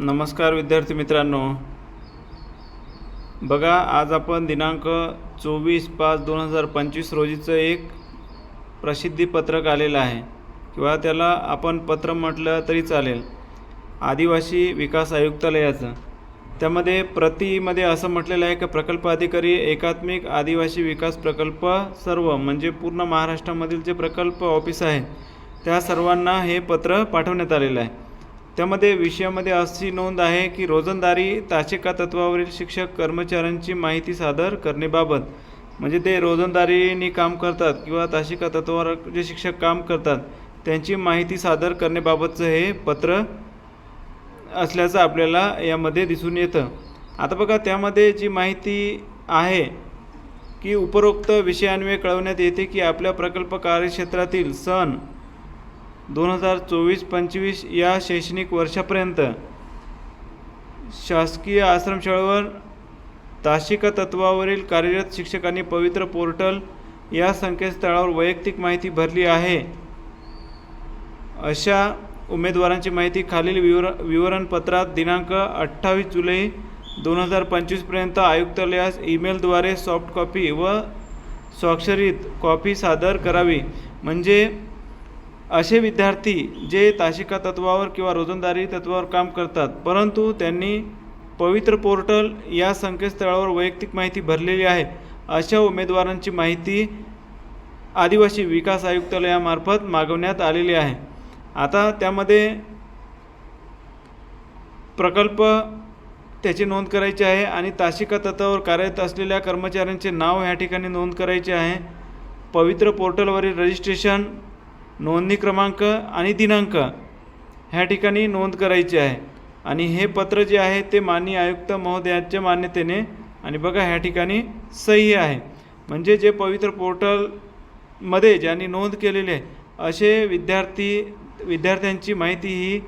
नमस्कार विद्यार्थी मित्रांनो. बघा आज आपण दिनांक चोवीस पाच दोन हजार पंचवीस रोजीचं एक प्रसिद्धीपत्रक आलेलं आहे. किंवा त्याला आपण पत्र म्हटलं तरी चालेल. आदिवासी विकास आयुक्तालयाचं. त्यामध्ये प्रतीमध्ये असं म्हटलेलं आहे की प्रकल्प अधिकारी एकात्मिक आदिवासी विकास प्रकल्प सर्व म्हणजे पूर्ण महाराष्ट्रामधील जे प्रकल्प ऑफिस आहे त्या सर्वांना हे पत्र पाठवण्यात आलेलं आहे. त्यामध्ये विषयामध्ये अशी नोंद आहे की रोजंदारी ताशिका तत्वावरील शिक्षक कर्मचाऱ्यांची माहिती सादर करण्याबाबत म्हणजे ते रोजंदारीने काम करतात किंवा ताशिका तत्वावर जे शिक्षक काम करतात त्यांची माहिती सादर करण्याबाबतचं हे पत्र असल्याचं आपल्याला यामध्ये दिसून येतं. आता बघा त्यामध्ये जी माहिती आहे की उपरोक्त विषयान्वये कळवण्यात येते की आपल्या प्रकल्प कार्यक्षेत्रातील सण दोन हजार चोवीस पंचवीस या शैक्षणिक वर्षापर्यंत शासकीय आश्रमशाळेवर ताशिका तत्वावरील कार्यरत शिक्षकांनी पवित्र पोर्टल या संकेतस्थळावर वैयक्तिक माहिती भरली आहे. अशा उमेदवारांची माहिती खालील विवर विवरणपत्रात दिनांक अठ्ठावीस जुलै दोन हजार पंचवीसपर्यंत आयुक्तालयास ईमेलद्वारे सॉफ्ट कॉपी व स्वाक्षरित कॉपी सादर करावी. म्हणजे असे विद्यार्थी जे ताशिका तत्वावर किंवा रोजंदारी तत्वावर काम करतात परंतु त्यांनी पवित्र पोर्टल या संकेतस्थळावर वैयक्तिक माहिती भरलेली आहे. अशा उमेदवारांची माहिती आदिवासी विकास आयुक्तालयामार्फत मागवण्यात आलेली आहे. आता त्यामध्ये प्रकल्प त्याची नोंद करायची आहे आणि ताशिका तत्वावर कार्यरत असलेल्या कर्मचाऱ्यांचे नाव ह्या ठिकाणी नोंद करायचे आहे. पवित्र पोर्टलवरील रजिस्ट्रेशन नोंदणी क्रमांक आणि दिनांक ह्या ठिकाणी नोंद करायची आहे. आणि हे पत्र जे आहे ते माननीय आयुक्त महोदयाच्या मान्यतेने आणि बघा ह्या ठिकाणी सही आहे. म्हणजे जे पवित्र पोर्टलमध्ये ज्यांनी नोंद केलेली आहे असे विद्यार्थी विद्यार्थ्यांची माहिती ही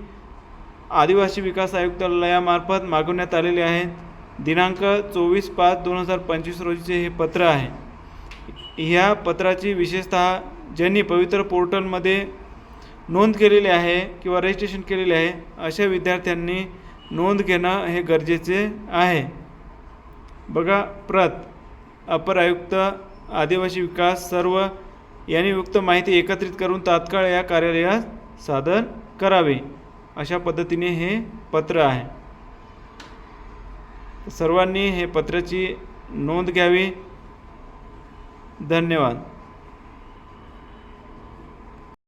आदिवासी विकास आयुक्तालयामार्फत मागवण्यात आलेली आहे. दिनांक चोवीस पाच दोन हजार पंचवीस रोजीचे हे पत्र आहे. ह्या पत्राची विशेषतः ज्यांनी पवित्र पोर्टलमध्ये नोंद केलेली आहे किंवा रजिस्ट्रेशन केलेले आहे अशा विद्यार्थ्यांनी नोंद घेणं हे गरजेचे आहे. बघा प्रत अपर आयुक्त आदिवासी विकास सर्व यांनी युक्त माहिती एकत्रित करून तात्काळ या कार्यालयात सादर करावे अशा पद्धतीने हे पत्र आहे. सर्वांनी हे पत्राची नोंद घ्यावी. धन्यवाद.